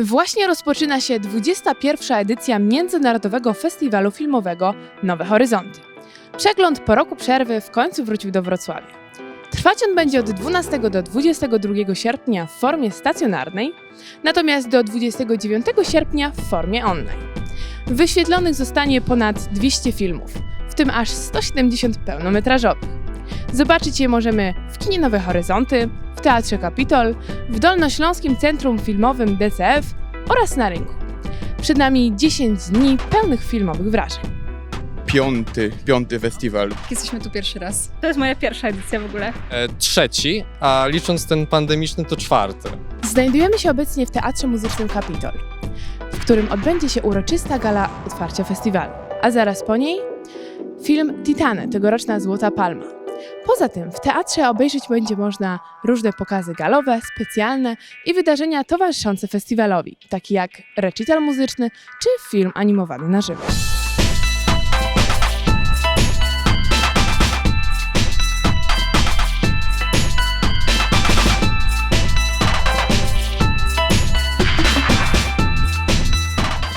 Właśnie rozpoczyna się 21. edycja Międzynarodowego Festiwalu Filmowego Nowe Horyzonty. Przegląd po roku przerwy w końcu wrócił do Wrocławia. Trwać on będzie od 12 do 22 sierpnia w formie stacjonarnej, natomiast do 29 sierpnia w formie online. Wyświetlonych zostanie ponad 200 filmów, w tym aż 170 pełnometrażowych. Zobaczyć je możemy w kinie Nowe Horyzonty, w Teatrze Kapitol, w Dolnośląskim Centrum Filmowym DCF oraz na rynku. Przed nami 10 dni pełnych filmowych wrażeń. piąty, piąty festiwal. Jesteśmy tu pierwszy raz. To jest moja pierwsza edycja w ogóle. E, trzeci, a licząc ten pandemiczny to czwarty. Znajdujemy się obecnie w Teatrze Muzycznym Kapitol, w którym odbędzie się uroczysta gala otwarcia festiwalu, a zaraz po niej film Titany, tegoroczna Złota Palma. Poza tym w teatrze obejrzeć będzie można różne pokazy galowe, specjalne i wydarzenia towarzyszące festiwalowi, takie jak recital muzyczny czy film animowany na żywo.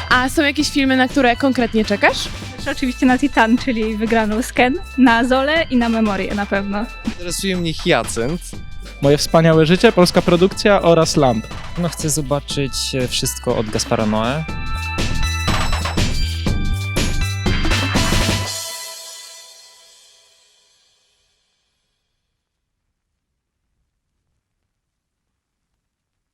A są jakieś filmy, na które konkretnie czekasz? Też oczywiście na Titan, czyli wygraną Sken, na Zole i na Memorię na pewno. Interesuje mnie Hyacynt. Moje wspaniałe życie, polska produkcja oraz Lamp. No chcę zobaczyć e, wszystko od Gaspara Noe.